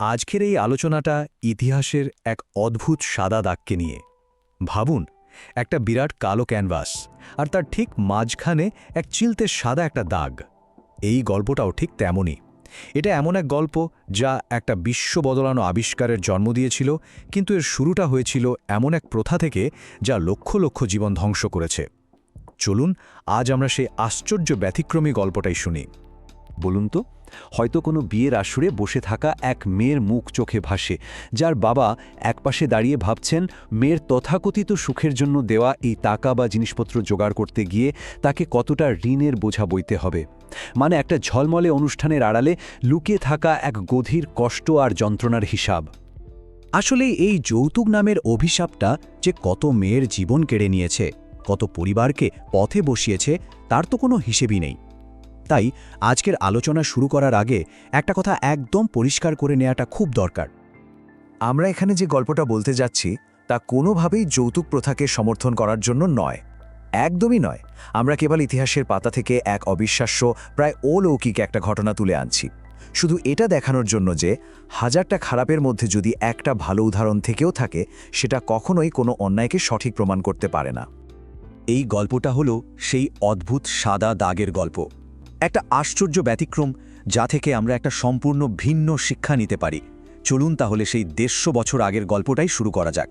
আজকের এই আলোচনাটা ইতিহাসের এক অদ্ভুত সাদা দাগকে নিয়ে। ভাবুন, একটা বিরাট কালো ক্যানভাস আর তার ঠিক মাঝখানে এক চিলতে সাদা একটা দাগ। এই গল্পটাও ঠিক তেমনই। এটা এমন এক গল্প যা একটা বিশ্ব বদলানো আবিষ্কারের জন্ম দিয়েছিল, কিন্তু এর শুরুটা হয়েছিল এমন এক প্রথা থেকে যা লক্ষ লক্ষ জীবন ধ্বংস করেছে। চলুন, আজ আমরা সেই আশ্চর্য ব্যতিক্রমী গল্পটাই শুনি। বলুন তো? হয়তো কোনো বিয়ের আসরে বসে থাকা এক মেয়ের মুখ চোখে ভাসে, যার বাবা একপাশে দাঁড়িয়ে ভাবছেন, মেয়ের তথাকথিত সুখের জন্য দেওয়া এই টাকা বা জিনিসপত্র জোগাড় করতে গিয়ে তাকে কতটা ঋণের বোঝা বইতে হবে। মানে একটা ঝলমলে অনুষ্ঠানের আড়ালে লুকিয়ে থাকা এক গভীর কষ্ট আর যন্ত্রণার হিসাব। আসলে এই যৌতুক নামের অভিশাপটা যে কত মেয়ের জীবন কেড়ে নিয়েছে, কত পরিবারকে পথে বসিয়েছে, তার তো কোনো হিসেবই নেই। তাই আজকের আলোচনা শুরু করার আগে একটা কথা একদম পরিষ্কার করে নেওয়াটা খুব দরকার। আমরা এখানে যে গল্পটা বলতে যাচ্ছি, তা কোনোভাবেই যৌতুক প্রথাকে সমর্থন করার জন্য নয়। একদমই নয়। আমরা কেবল ইতিহাসের পাতা থেকে এক অবিশ্বাস্য, প্রায় অলৌকিক একটা ঘটনা তুলে আনছি। শুধু এটা দেখানোর জন্য যে, হাজারটা খারাপের মধ্যে যদি একটা ভালো উদাহরণ থেকেও থাকে, সেটা কখনোই কোনো অন্যায়কে সঠিক প্রমাণ করতে পারে না। এই গল্পটা হলো সেই অদ্ভুত সাদা দাগের গল্প। একটা আশ্চর্য ব্যতিক্রম যা থেকে আমরা একটা সম্পূর্ণ ভিন্ন শিক্ষা নিতে পারি। চলুন তাহলে সেই দেড়শো বছর আগের গল্পটাই শুরু করা যাক।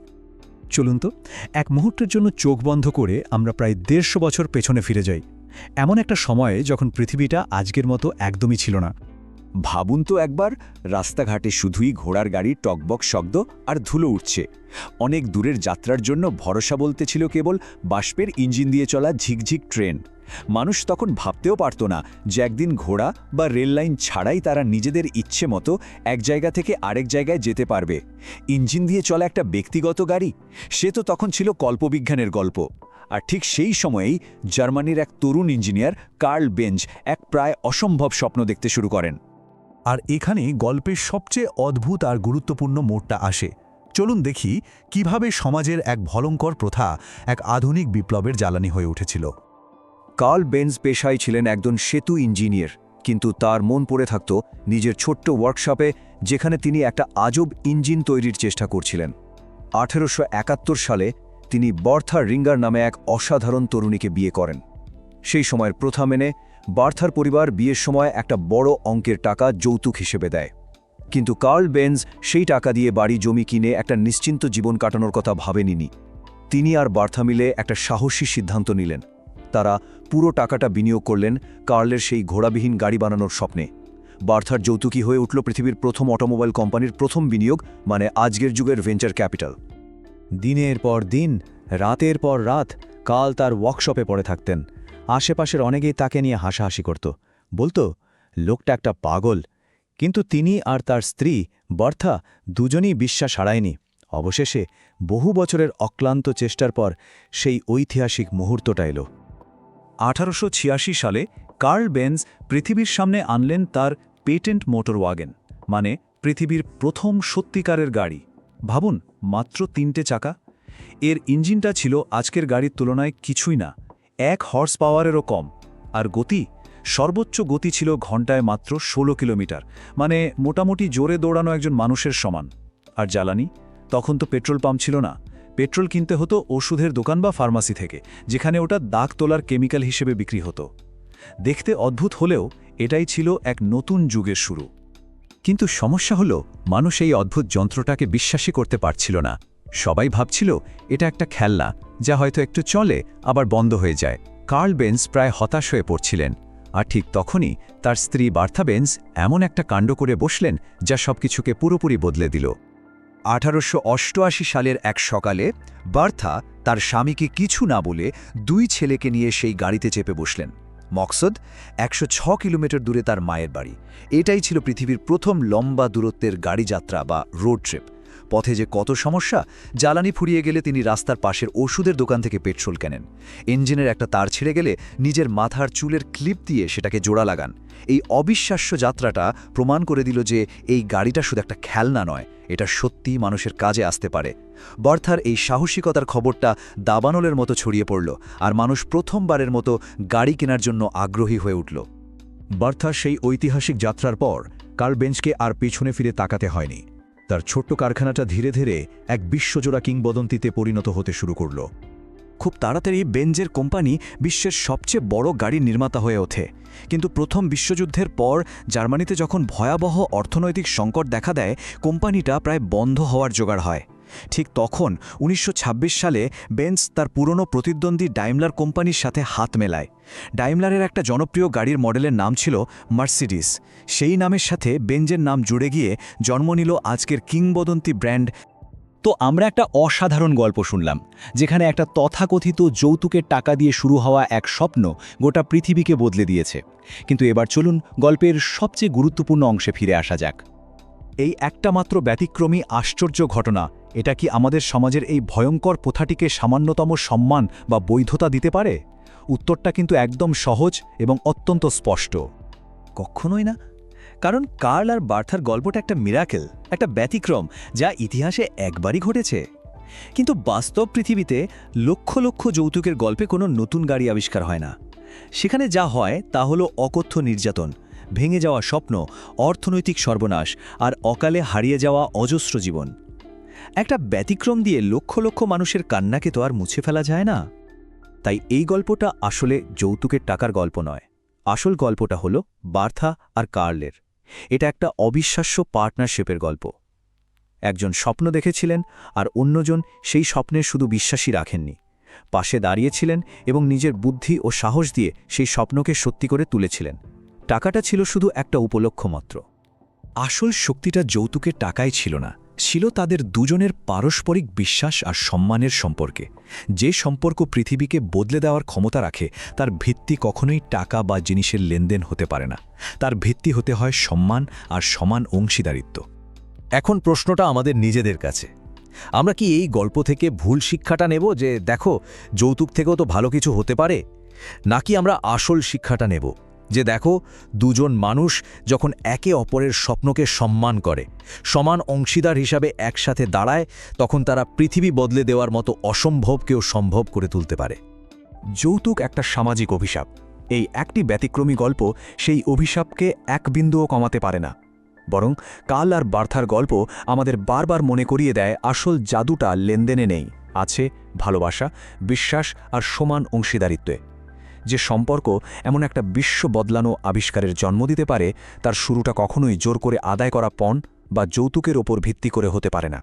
চলুন তো, এক মুহূর্তের জন্য চোখ বন্ধ করে আমরা প্রায় দেড়শো বছর পেছনে ফিরে যাই। এমন একটা সময়ে যখন পৃথিবীটা আজকের মতো একদমই ছিল না। ভাবুন তো একবার, রাস্তাঘাটে শুধুই ঘোড়ার গাড়ির টকবক শব্দ আর ধুলো উঠছে। অনেক দূরের যাত্রার জন্য ভরসা বলতে ছিল কেবল বাষ্পের ইঞ্জিন দিয়ে চলা ঝিকঝিক ট্রেন। মানুষ তখন ভাবতেও পারত না যে একদিন ঘোড়া বা রেল লাইন ছাড়াই তারা নিজেদের ইচ্ছে মতো এক জায়গা থেকে আরেক জায়গায় যেতে পারবে। ইঞ্জিন দিয়ে চলা একটা ব্যক্তিগত গাড়ি? সে তো তখন ছিল কল্পবিজ্ঞানের গল্প। আর ঠিক সেই সময়েই জার্মানির এক তরুণ ইঞ্জিনিয়ার কার্ল বেঞ্জ এক প্রায় অসম্ভব স্বপ্ন দেখতে শুরু করেন। আর এখানে গল্পের সবচেয়ে অদ্ভুত আর গুরুত্বপূর্ণ মোড়টা আসে। চলুন দেখি কীভাবে সমাজের এক ভলঙ্কর প্রথা, এক আধুনিক বিপ্লবের জ্বালানি হয়ে উঠেছিল। কার্ল বেঞ্জ পেশায় ছিলেন একজন সেতু ইঞ্জিনিয়ার, কিন্তু তার মন পড়ে থাকত নিজের ছোট্ট ওয়ার্কশপে যেখানে তিনি একটা আজব ইঞ্জিন তৈরির চেষ্টা করছিলেন। আঠেরোশো একাত্তর সালে তিনি বর্থা রিঙ্গার নামে এক অসাধারণ তরুণীকে বিয়ে করেন। সেই সময়ের প্রথা মেনে বার্থার পরিবার বিয়ের সময় একটা বড় অঙ্কের টাকা যৌতুক হিসেবে দেয়। কিন্তু কার্ল বেঞ্জ সেই টাকা দিয়ে বাড়ি জমি কিনে একটা নিশ্চিন্ত জীবন কাটানোর কথা ভাবেনি তিনি আর বার্থা মিলে একটা সাহসী সিদ্ধান্ত নিলেন। তারা পুরো টাকাটা বিনিয়োগ করলেন কার্লের সেই ঘোড়াবিহীন গাড়ি বানানোর স্বপ্নে। বার্থার যৌতুকী হয়ে উঠল পৃথিবীর প্রথম অটোমোবাইল কোম্পানির প্রথম বিনিয়োগ মানে আজকের যুগের ভেঞ্চার ক্যাপিটাল। দিনের পর দিন, রাতের পর রাত, কাল তার ওয়ার্কশপে পড়ে থাকতেন। আশেপাশের অনেকেই তাকে নিয়ে হাসাহাসি করত। বলতো, লোকটা একটা পাগল। কিন্তু তিনি আর তার স্ত্রী, বর্থা, দুজনই বিশ্বাস হারায়নি। অবশেষে বহু বছরের অক্লান্ত চেষ্টার পর সেই ঐতিহাসিক মুহূর্তটা এলো। আঠারোশো ছিয়াশি সালে কার্ল বেঞ্জ পৃথিবীর সামনে আনলেন তার পেটেন্ট মোটর ওয়াগেন মানে পৃথিবীর প্রথম সত্যিকারের গাড়ি। ভাবুন, মাত্র তিনটে চাকা? এর ইঞ্জিনটা ছিল আজকের গাড়ির তুলনায় কিছুই না। এক হর্স পাওয়ারেরও কম। আর গতি? সর্বোচ্চ গতি ছিল ঘন্টায় মাত্র ১৬ কিলোমিটার মানে মোটামুটি জোরে দৌড়ানো একজন মানুষের সমান। আর জ্বালানি? তখন তো পেট্রোল পাম্প ছিল না। পেট্রোল কিনতে হতো ওষুধের দোকান বা ফার্মাসি থেকে, যেখানে ওটা দাগ তোলার কেমিক্যাল হিসেবে বিক্রি হতো। দেখতে অদ্ভুত হলেও এটাই ছিল এক নতুন যুগের শুরু। কিন্তু সমস্যা হলো, মানুষ এই অদ্ভুত যন্ত্রটাকে বিশ্বাসই করতে পারছিল না। সবাই ভাবছিল, এটা একটা খেলনা, যা হয়তো একটু চলে, আবার বন্ধ হয়ে যায়। কার্ল বেন্স প্রায় হতাশ হয়ে পড়ছিলেন। আর ঠিক তখনই তার স্ত্রী বার্থা বেন্স এমন একটা কাণ্ড করে বসলেন, যা সবকিছুকে পুরোপুরি বদলে দিল। আঠারোশো অষ্টআশি সালের এক সকালে, বার্থা তার স্বামীকে কিছু না বলে দুই ছেলেকে নিয়ে সেই গাড়িতে চেপে বসলেন। মকসদ একশো কিলোমিটার দূরে তার মায়ের বাড়ি। এটাই ছিল পৃথিবীর প্রথম লম্বা দূরত্বের গাড়ি যাত্রা বা রোড ট্রিপ। পথে যে কত সমস্যা, জ্বালানি ফুরিয়ে গেলে তিনি রাস্তার পাশের ওষুধের দোকান থেকে পেট্রোল কেনেন। ইঞ্জিনের একটা তার ছিঁড়ে গেলে নিজের মাথার চুলের ক্লিপ দিয়ে সেটাকে জোড়া লাগান। এই অবিশ্বাস্য যাত্রাটা প্রমাণ করে দিল যে এই গাড়িটা শুধু একটা খেলনা নয়, এটা সত্যিই মানুষের কাজে আসতে পারে। বর্থার এই সাহসিকতার খবরটা দাবানলের মতো ছড়িয়ে পড়ল আর মানুষ প্রথমবারের মতো গাড়ি কেনার জন্য আগ্রহী হয়ে উঠল। বার্থার সেই ঐতিহাসিক যাত্রার পর কার্ল বেঞ্চকে আর পেছনে ফিরে তাকাতে হয়নি। তার ছোট্ট কারখানাটা ধীরে ধীরে এক বিশ্বজোড়া কিংবদন্তিতে পরিণত হতে শুরু করল। খুব তাড়াতাড়ি বেঞ্জের কোম্পানি বিশ্বের সবচেয়ে বড় গাড়ি নির্মাতা হয়ে ওঠে। কিন্তু প্রথম বিশ্বযুদ্ধের পর জার্মানিতে যখন ভয়াবহ অর্থনৈতিক সংকট দেখা দেয়, কোম্পানিটা প্রায় বন্ধ হওয়ার জোগাড় হয়। ঠিক তখন উনিশশো ছাব্বিশ সালে বেঞ্জ তার পুরনো প্রতিদ্বন্দ্বী ডাইমলার কোম্পানির সাথে হাত মেলায়। ডাইমলারের একটা জনপ্রিয় গাড়ির মডেলের নাম ছিল মার্সিডিস। সেই নামের সাথে বেঞ্জের নাম জুড়ে গিয়ে জন্ম নিল আজকের কিংবদন্তি ব্র্যান্ড। তো আমরা একটা অসাধারণ গল্প শুনলাম, যেখানে একটা তথাকথিত যৌতুকের টাকা দিয়ে শুরু হওয়া এক স্বপ্ন গোটা পৃথিবীকে বদলে দিয়েছে। কিন্তু এবার চলুন গল্পের সবচেয়ে গুরুত্বপূর্ণ অংশে ফিরে আসা যাক। এই একটা মাত্র ব্যতিক্রমী আশ্চর্য ঘটনা এটা কি আমাদের সমাজের এই ভয়ঙ্কর প্রথাটিকে সামান্যতম সম্মান বা বৈধতা দিতে পারে? উত্তরটা কিন্তু একদম সহজ এবং অত্যন্ত স্পষ্ট। কখনোই না। কারণ কার্ল আর বার্থার গল্পটা একটা মিরাকেল, একটা ব্যতিক্রম যা ইতিহাসে একবারই ঘটেছে। কিন্তু বাস্তব পৃথিবীতে লক্ষ লক্ষ যৌতুকের গল্পে কোনো নতুন গাড়ি আবিষ্কার হয় না। সেখানে যা হয় তা হলো অকথ্য নির্যাতন, ভেঙে যাওয়া স্বপ্ন, অর্থনৈতিক সর্বনাশ আর অকালে হারিয়ে যাওয়া অজস্র জীবন। একটা ব্যতিক্রম দিয়ে লক্ষ লক্ষ মানুষের কান্নাকে তো আর মুছে ফেলা যায় না। তাই এই গল্পটা আসলে যৌতুকের টাকার গল্প নয়। আসল গল্পটা হলো বার্থা আর কার্লের। এটা একটা অবিশ্বাস্য পার্টনারশিপের গল্প। একজন স্বপ্ন দেখেছিলেন আর অন্যজন সেই স্বপ্নের শুধু বিশ্বাসই রাখেননি। পাশে দাঁড়িয়েছিলেন এবং নিজের বুদ্ধি ও সাহস দিয়ে সেই স্বপ্নকে সত্যি করে তুলেছিলেন। টাকাটা ছিল শুধু একটা উপলক্ষ মাত্র। আসল শক্তিটা যৌতুকের টাকাই ছিল না। ছিল তাদের দুজনের পারস্পরিক বিশ্বাস আর সম্মানের সম্পর্কে। যে সম্পর্ক পৃথিবীকে বদলে দেওয়ার ক্ষমতা রাখে, তার ভিত্তি কখনোই টাকা বা জিনিসের লেনদেন হতে পারে না। তার ভিত্তি হতে হয় সম্মান আর সমান অংশীদারিত্ব। এখন প্রশ্নটা আমাদের নিজেদের কাছে। আমরা কি এই গল্প থেকে ভুল শিক্ষাটা নেব যে, দেখো, যৌতুক থেকেও তো ভালো কিছু হতে পারে? নাকি আমরা আসল শিক্ষাটা নেব? যে দেখো, দুজন মানুষ যখন একে অপরের স্বপ্নকে সম্মান করে, সমান অংশীদার হিসাবে একসাথে দাঁড়ায়, তখন তারা পৃথিবী বদলে দেওয়ার মতো অসম্ভবকেও সম্ভব করে তুলতে পারে। যৌতুক একটা সামাজিক অভিশাপ। এই একটি ব্যতিক্রমী গল্প সেই অভিশাপকে এক বিন্দুও কমাতে পারে না। বরং কাল আর বার্থার গল্প আমাদের বারবার মনে করিয়ে দেয়, আসল জাদুটা লেনদেনে নেই, আছে ভালোবাসা, বিশ্বাস আর সমান অংশীদারিত্বে। যে সম্পর্ক এমন একটা বিশ্ব বদলানো আবিষ্কারের জন্ম দিতে পারে, তার শুরুটা কখনোই জোর করে আদায় করা পণ বা যৌতুকের ওপর ভিত্তি করে হতে পারে না।